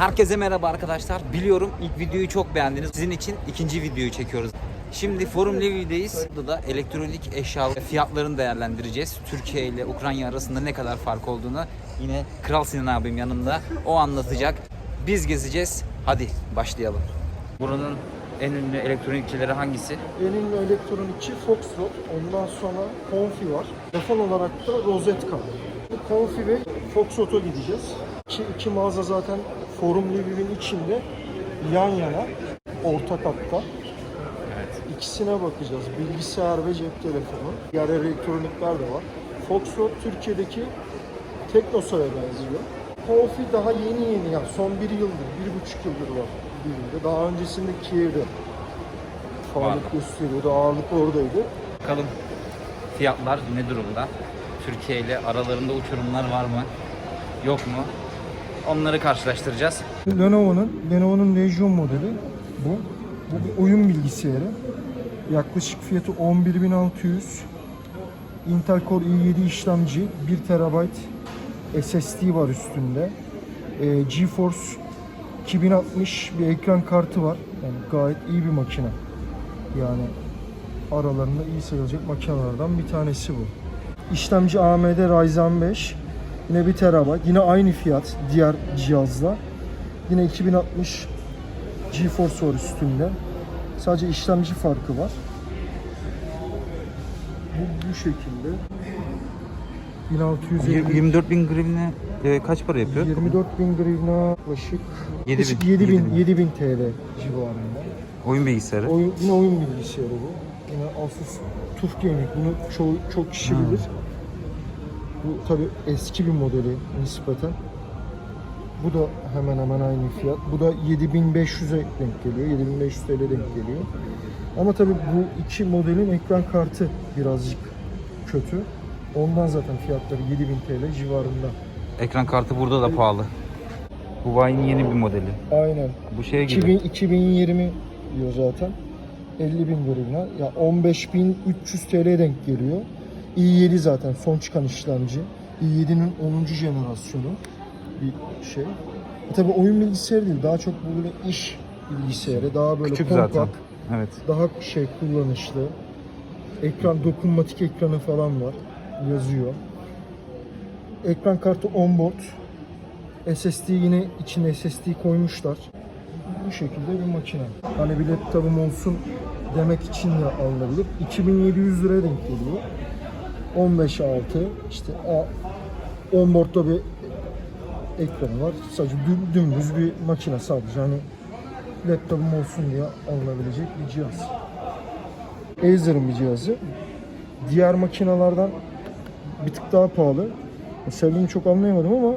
Herkese merhaba arkadaşlar. Biliyorum ilk videoyu çok beğendiniz. Sizin için ikinci videoyu çekiyoruz. Şimdi Forum Levy'deyiz. Burada da elektronik eşya fiyatlarını değerlendireceğiz. Türkiye ile Ukrayna arasında ne kadar fark olduğunu yine Kral Sinan abim yanımda. O anlatacak. Biz gezeceğiz. Hadi başlayalım. Buranın en ünlü elektronikçileri hangisi? En ünlü elektronikçi Foxtrot, ondan sonra Confi var. Telefon olarak da Rosetka. Confi ve Foxtrot'a gideceğiz. İki, iki mağaza zaten Forum Livi'nin içinde yan yana, orta katta. Evet. İkisine bakacağız. Bilgisayar ve cep telefonu. Diğer elektronikler de var. Foxtrot Türkiye'deki Teknosa'ya benziyor. Confi daha yeni yeni yani son bir yıldır, bir buçuk yıldır var dilinde. Daha öncesinde Kiev'de faaliyet gösteriyordu. Ağırlık oradaydı. Bakalım fiyatlar ne durumda? Türkiye ile aralarında uçurumlar var mı? Yok mu? Onları karşılaştıracağız. Lenovo'nun Lenovo'nun Legion modeli bu. Bu bir oyun bilgisayarı. Yaklaşık fiyatı 11.600. Intel Core i7 işlemci, 1 TB SSD var üstünde. Ee, GeForce 2060 bir ekran kartı var. Yani gayet iyi bir makine. Yani aralarında iyi sayılacak makinelerden bir tanesi bu. İşlemci AMD Ryzen 5. Yine 1 TB. Yine aynı fiyat diğer cihazla. Yine 2060 GeForce var üstünde. Sadece işlemci farkı var. Bu, bu şekilde. 1650 24 bin grivne e, kaç para yapıyor? 24 bin grivna yaklaşık 7 bin. 7 bin, 7 bin. 7 bin TL civarında. Oyun bilgisayarı. Oyun, yine oyun bilgisayarı bu. Yine Asus TUF Gaming. Bunu çoğu, çok kişi bilir. Bu tabi eski bir modeli nispeten. Bu da hemen hemen aynı fiyat. Bu da 7500'e denk geliyor. 7500 TL denk geliyor. Ama tabi bu iki modelin ekran kartı birazcık kötü. Ondan zaten fiyatları 7000 TL civarında. Ekran kartı burada da pahalı. Huawei'nin yeni bir modeli. Aynen. Bu şey gibi. 2000, 2020 diyor zaten. 50 bin grivna. Ya 15.300 TL denk geliyor. İ7 zaten son çıkan işlemci. i7'nin 10. jenerasyonu bir şey. E tabi oyun bilgisayarı değil. Daha çok böyle iş bilgisayarı. Daha böyle Küçük kompakt. zaten. Evet. Daha şey kullanışlı. Ekran dokunmatik ekranı falan var. Yazıyor. Ekran kartı onboard. SSD yine içine SSD koymuşlar. Bu şekilde bir makine. Hani bir laptopum olsun demek için de alınabilir. 2700 liraya denk geliyor. 15 6 işte a- onboard'da bir ekranı var. Sadece düm- dümdüz bir makine sadece hani laptopum olsun diye alınabilecek bir cihaz. Acer'ın bir cihazı. Diğer makinalardan bir tık daha pahalı. Sebebini çok anlayamadım ama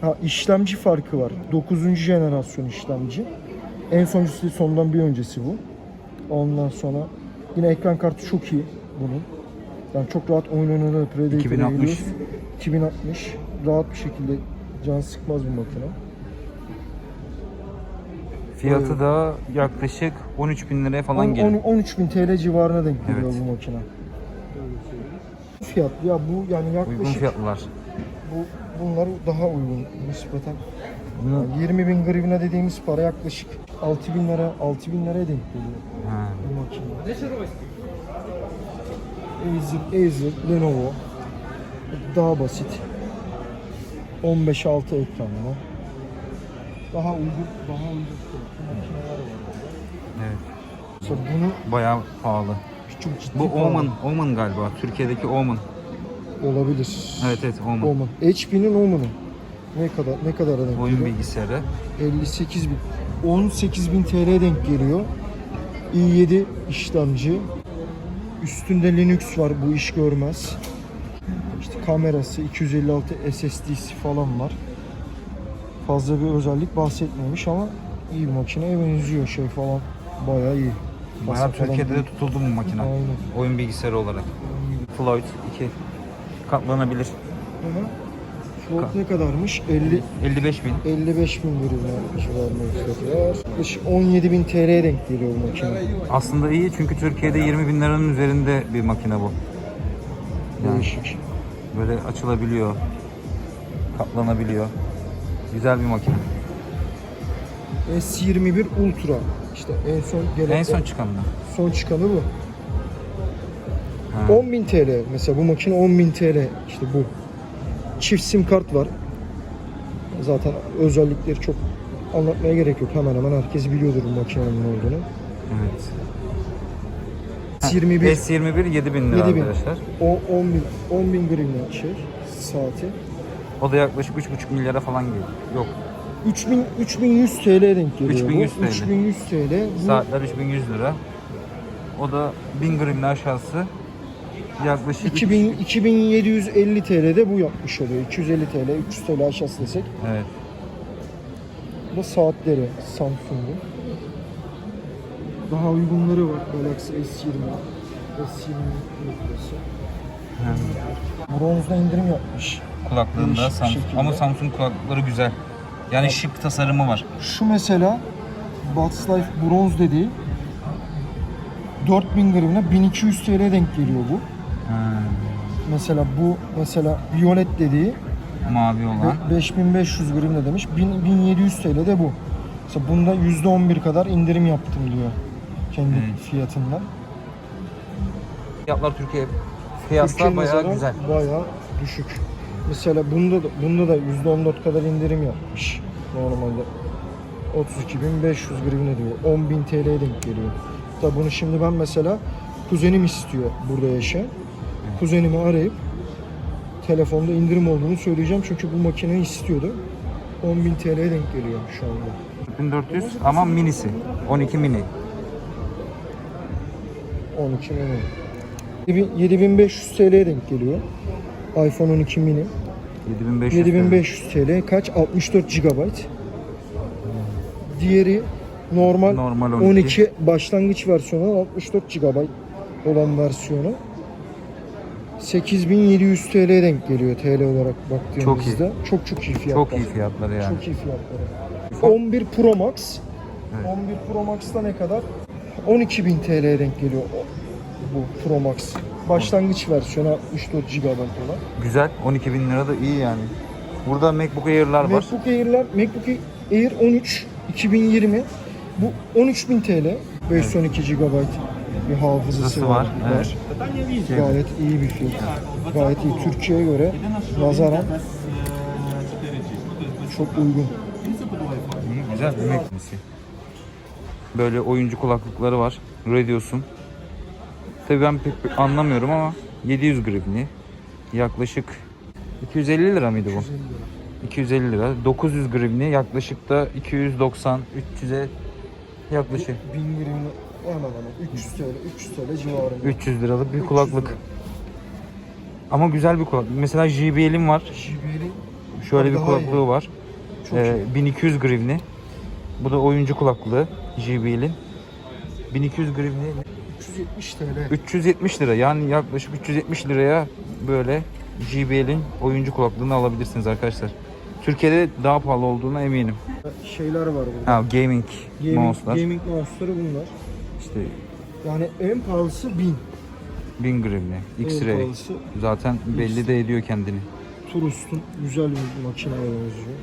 ha, işlemci farkı var. 9. jenerasyon işlemci. En sonuncusu sondan bir öncesi bu. Ondan sonra yine ekran kartı çok iyi bunun. Yani çok rahat oyun oynanır. Predator'a 2060. giriyoruz. 2060. Rahat bir şekilde can sıkmaz bir makine. Fiyatı da yaklaşık 13 bin liraya falan geliyor. 13 bin TL civarına denk geliyor Evet. bu makine. Fiyat ya bu yani yaklaşık Uygun fiyatlılar. bu bunlar daha uygun nispeten. Yani 20 bin grivna dediğimiz para yaklaşık 6 bin lira 6 bin liraya denk geliyor ha. bu makine. Acer, Acer, Lenovo daha basit. 15-6 ekranlı. Daha uygun, daha uygun fiyatlı makineler var. Evet. Mesela bunu Bayağı pahalı. çok ciddi Bu pahalı. Oman, Oman galiba. Türkiye'deki Oman. olabilir. Evet evet Oman. Oman. HP'nin Oman'ı. Ne kadar ne kadar denk Oyun geliyor? bilgisayarı. 58 bin. 18 bin TL denk geliyor. i7 işlemci. Üstünde Linux var bu iş görmez. İşte kamerası 256 SSD'si falan var. Fazla bir özellik bahsetmemiş ama iyi bir makineye benziyor şey falan. Bayağı iyi. Bayağı falan Türkiye'de de tutuldu bu makine. Aynen. Oyun bilgisayarı olarak. Floyd 2. Katlanabilir. Hı hı. Float ne kadarmış? 50 55 bin. 55 bin lira civarında. Yaklaşık 17 bin TL'ye denk geliyor bu makine. Aslında iyi çünkü Türkiye'de 20 bin liranın üzerinde bir makine bu. Yani Değişik. böyle açılabiliyor. Katlanabiliyor. Güzel bir makine. S21 Ultra. İşte en son gelen En son çıkan mı? son çıkanı bu. Ha. 10.000 TL. Mesela bu makine 10.000 TL. İşte bu. Çift sim kart var. Zaten özellikleri çok anlatmaya gerek yok. Hemen hemen herkes biliyordur bu makinenin ne olduğunu. Evet. S21 S21 7000 lira 7000. arkadaşlar. o 10.000 10.000 grivne şey saati. O da yaklaşık 3,5 milyara falan geliyor. Yok. 3000 3100 TL denk geliyor 3100 bu. TL. 3100 TL. Bu Saatler 3100 lira. O da 1000 gramın aşağısı yaklaşık 2000 2750 TL'de bu yapmış oluyor. 250 TL, 300 TL aşağısı desek. Evet. Bu da saatleri Samsung'un. Daha uygunları var. Galaxy S20. S20 Ultra'sı. Bronzda indirim yapmış. Kulaklığında Değişik bir Samsung. şekilde. Ama Samsung kulaklıkları güzel. Yani şık tasarımı var. Şu mesela Buds Life bronz dediği 4000 grivne 1200 TL denk geliyor bu. Mesela bu mesela violet dediği mavi olan. Be- 5500 grivne demiş. 1000 1700 TL de bu. Mesela bunda %11 kadar indirim yaptım diyor. Kendi Evet. fiyatından. Fiyatlar Türkiye fiyatlar Türkiye bayağı güzel. Bayağı düşük. Mesela bunda da, bunda da %14 kadar indirim yapmış. Normalde 32.500 grivne diyor. 10.000 TL'ye denk geliyor. Da bunu şimdi ben mesela kuzenim istiyor burada yaşayan. Kuzenimi arayıp telefonda indirim olduğunu söyleyeceğim çünkü bu makineyi istiyordu. 10.000 TL'ye denk geliyor şu anda. 1400 ama minisi. 12 mini. 12 mini. 7000 7500 TL'ye denk geliyor. iPhone 12 mini. 7500. 7500 TL kaç? 64 GB. Diğeri normal, Normal 12. 12. başlangıç versiyonu 64 GB olan versiyonu 8700 TL denk geliyor TL olarak baktığımızda. Çok çok iyi fiyatlar. Çok iyi fiyatları yani. Çok iyi fiyatları. 11 Pro Max. Evet. 11 Pro Max'ta ne kadar? 12.000 TL'ye denk geliyor bu Pro Max. Başlangıç versiyonu 64 GB olan. Güzel. 12 bin lira da iyi yani. Burada MacBook Air'lar var. MacBook Air'ler, MacBook Air 13 2020 bu 13.000 TL. 512 GB bir hafızası var. var, evet. Gayet iyi bir fiyat. Gayet iyi. Türkiye'ye göre nazaran çok uygun. İyi, güzel bir Mac'lisi. Böyle oyuncu kulaklıkları var. Radios'un. Tabii ben pek anlamıyorum ama 700 grivni. Yaklaşık 250 lira mıydı bu? 250 lira. 900 grivni yaklaşık da 290 300'e yaklaşık 1000 grivne hemen hemen 300 TL, 300 TL civarında. 300 liralık bir 300 kulaklık. lira. Ama güzel bir kulaklık. Mesela JBL'im var. JBL'in Şöyle bir Daha kulaklığı iyi. var. çok Ee, 1200 grivni. Bu da oyuncu kulaklığı JBL'in. 1200 grivni 370 TL. 370 lira yani yaklaşık 370 liraya böyle JBL'in oyuncu kulaklığını alabilirsiniz arkadaşlar. Türkiye'de daha pahalı olduğuna eminim. Şeyler var burada. Ha gaming, Gaming, mouse'lar. gaming mouse'ları bunlar. İşte Yani en pahalısı 1000. 1000 grivni, En X-Ray. pahalısı Zaten belli de ediyor kendini. Turust'un güzel bir makineye benziyor.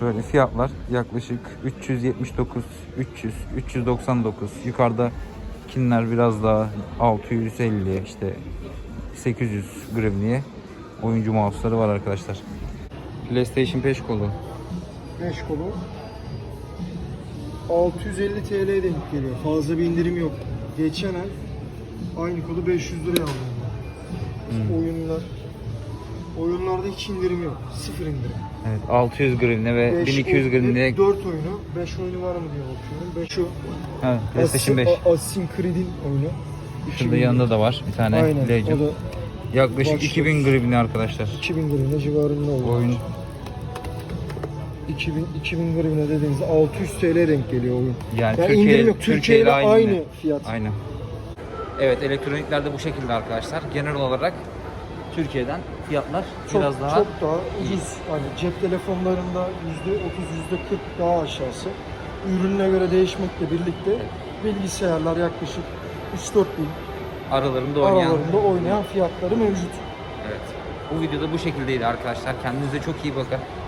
Böyle fiyatlar yaklaşık 379, 300, 399. Yukarıda kinler biraz daha 650 işte 800 grivniye oyuncu mouse'ları var arkadaşlar. PlayStation 5 kolu. 5 kolu 650 TL'ye denk geliyor. Fazla bir indirim yok. Geçen ay aynı kolu 500 liraya aldım. ben. Oyunlar Oyunlarda hiç indirim yok. Sıfır indirim. Evet 600 grivne ve Beş 1200 oyun- grivne. 4 oyunu, 5 oyunu var mı diye bakıyorum. 5 şu Ha, PlayStation 5. Assi- A- Assassin's Creed'in oyunu. Şurada 2000 yanında da var bir tane Aynen. O da Yaklaşık Başlıyor. 2000 grivne arkadaşlar. 2000 grivne civarında oluyor. Oyun 2000 2000 grivne dediğinizde 600 TL denk geliyor oyun. yani Yani Türkiye, indirim yok. Türkiye ile aynı. aynı fiyat. Aynen. Evet elektronikler de bu şekilde arkadaşlar. Genel olarak Türkiye'den fiyatlar Çok, biraz daha çok daha ucuz. Hani cep telefonlarında %30 %40 daha aşağısı. Ürününe göre değişmekle birlikte bilgisayarlar yaklaşık 3-4 bin aralarında oynayan. aralarında oynayan fiyatları mevcut. Evet. Bu videoda bu şekildeydi arkadaşlar. Kendinize çok iyi bakın.